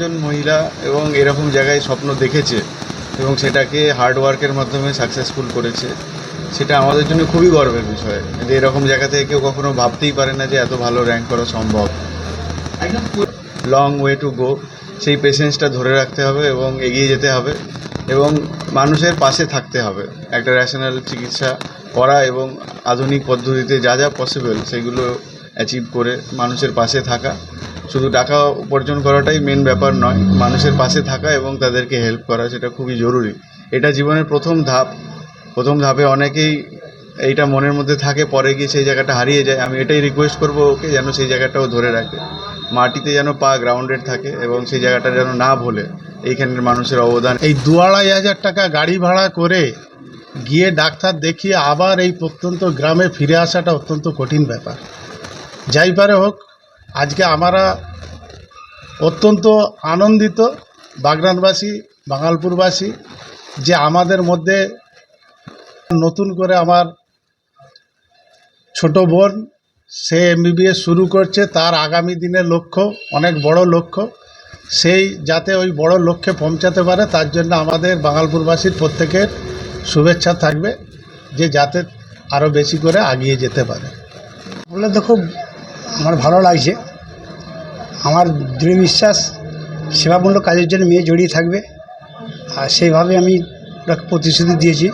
একজন মহিলা এবং এরকম জায়গায় স্বপ্ন দেখেছে এবং সেটাকে হার্ডওয়ার্কের মাধ্যমে সাকসেসফুল করেছে, সেটা আমাদের জন্য খুবই গর্বের বিষয়। যে এরকম জায়গা থেকে কেউ কখনো ভাবতেই পারে না যে এত ভালো র্যাঙ্ক করা সম্ভব। লং ওয়ে টু গো সেই পেশেন্সটা ধরে রাখতে হবে এবং এগিয়ে যেতে হবে এবং মানুষের পাশে থাকতে হবে। একটা ন্যাশনাল চিকিৎসা করা এবং আধুনিক পদ্ধতিতে যা যা পসিবল সেগুলো অ্যাচিভ করে মানুষের পাশে থাকা। শুধু টাকা উপার্জন করাটাই মেন ব্যাপার নয়, মানুষের পাশে থাকা এবং তাদেরকে হেল্প করা সেটা খুবই জরুরি। এটা জীবনের প্রথম ধাপ। প্রথম ধাপে অনেকেই এইটা মনের মধ্যে থাকে, পরে গিয়ে সেই জায়গাটা হারিয়ে যায়। আমি এটাই রিকোয়েস্ট করব ওকে যেন সেই জায়গাটাও ধরে রাখে। মাটিতে যেন পা গ্রাউন্ডেড থাকে এবং সেই জায়গাটা যেন না ভোলে। এইখানের মানুষের অবদান। এই দু আড়াই হাজার টাকা গাড়ি ভাড়া করে গিয়ে ডাক্তার দেখিয়ে আবার এই প্রত্যন্ত গ্রামে ফিরে আসাটা অত্যন্ত কঠিন ব্যাপার। যাই পারে হোক আজকে আমরা অত্যন্ত আনন্দিত বাগরানবাসী, বাঙালপুরবাসী, যে আমাদের মধ্যে নতুন করে আমার ছোট বোন, সে এমবিবিএস শুরু করছে, তার আগামী দিনের লক্ষ্য, অনেক বড় লক্ষ্য। সেই যাতে ওই বড় লক্ষ্যে পৌঁছাতে পারে, তার জন্য আমাদের বাঙালপুরবাসীর প্রত্যেকের শুভেচ্ছা থাকবে, যে যাতে আরও বেশি করে আগিয়ে যেতে পারে। বলে তো খুব আমার ভালো লাগছে। আমার দৃঢ় বিশ্বাস সেবামূলক কাজের জন্য মেয়ে জড়িয়ে থাকবে। আর সেইভাবে আমি ওকে প্রতিশ্রুতি দিয়েছি।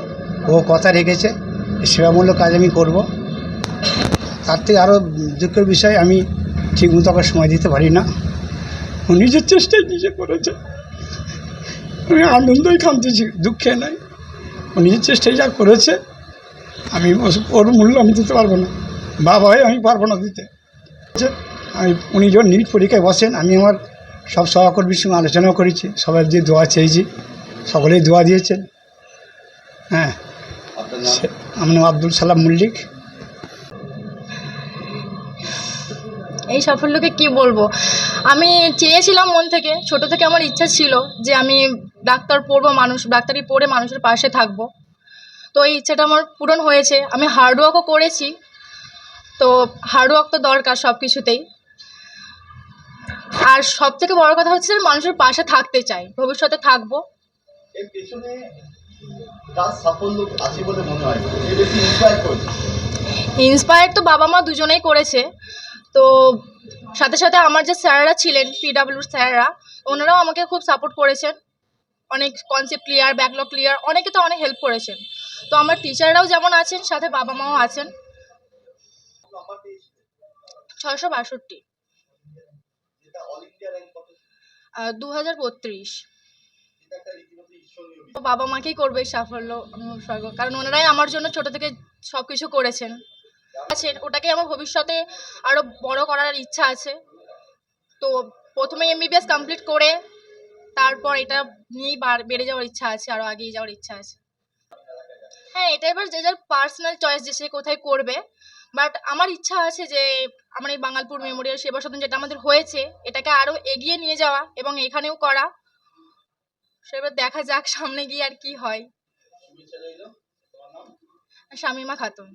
ও কথা রেখেছে সেবামূলক কাজ আমি করব। তার থেকে আরও দুঃখের বিষয়, আমি ঠিক মতো আবার সময় দিতে পারি না। ও নিজের চেষ্টায় নিজে করেছে। আমি আনন্দই কাঁদতেছি, দুঃখে নাই। ও নিজের চেষ্টায় যা করেছে, আমি ওর মূল্য আমি দিতে পারব না। বাবা হয়ে আমি পারব না দিতে। উনি যখন নিট পরীক্ষায় বসেন আমি আমার সব সহকর্মীর সঙ্গে আলোচনাও করেছি সবাই যে দোয়া চেয়েছি সকলেই দোয়া দিয়েছেন। হ্যাঁ সে- আমার নাম আব্দুল সালাম মল্লিক। এই সাফল্যকে কি বলব? আমি চেয়েছিলাম মন থেকে ছোট থেকে আমার ইচ্ছা ছিল যে আমি ডাক্তার পড়ব মানুষ ডাক্তারি পড়ে মানুষের পাশে থাকব। তো এই ইচ্ছাটা আমার পূরণ হয়েছে। আমি হার্ডওয়ার্কও করেছি তো হার্ডওয়ার্ক তো দরকার সব কিছুতেই আর সব থেকে বড় কথা হচ্ছে যে মানুষের পাশে থাকতে চাই ভবিষ্যতে থাকব। ইন্সপায়ার তো বাবা মা দুজনেই করেছে। তো সাথে সাথে আমার যে স্যাররা ছিলেন পিডাব্লিউর স্যাররা ওনারাও আমাকে খুব সাপোর্ট করেছেন। অনেক কনসেপ্ট ক্লিয়ার ব্যাকলগ ক্লিয়ার অনেকে তো অনেক হেল্প করেছেন। তো আমার টিচাররাও যেমন আছেন সাথে বাবা মাও আছেন। ছয়শো বাষট্টি। দু হাজার বত্রিশ। বাবা মাকেই করবে সাফল্য উৎসর্গ কারণ ওনারাই আমার জন্য ছোট থেকে সব কিছু করেছেন। আছে ওটাকে আমার ভবিষ্যতে আরও বড় করার ইচ্ছা আছে। তো প্রথমে এমবিবিএস কমপ্লিট করে তারপর এটা নিয়েই বেড়ে যাওয়ার ইচ্ছা আছে আরও এগিয়ে যাওয়ার ইচ্ছা আছে। হ্যাঁ এটা এবার যে যার পার্সোনাল চয়েস যে সে কোথায় করবে বাট আমার ইচ্ছা আছে যে আমার এই বাঙালপুর মেমোরিয়াল সেবা সদন যেটা আমাদের হয়েছে এটাকে আরও এগিয়ে নিয়ে যাওয়া এবং এখানেও করা। সেবার দেখা যাক সামনে গিয়ে আর কি হয়। শামিমা খাতুন।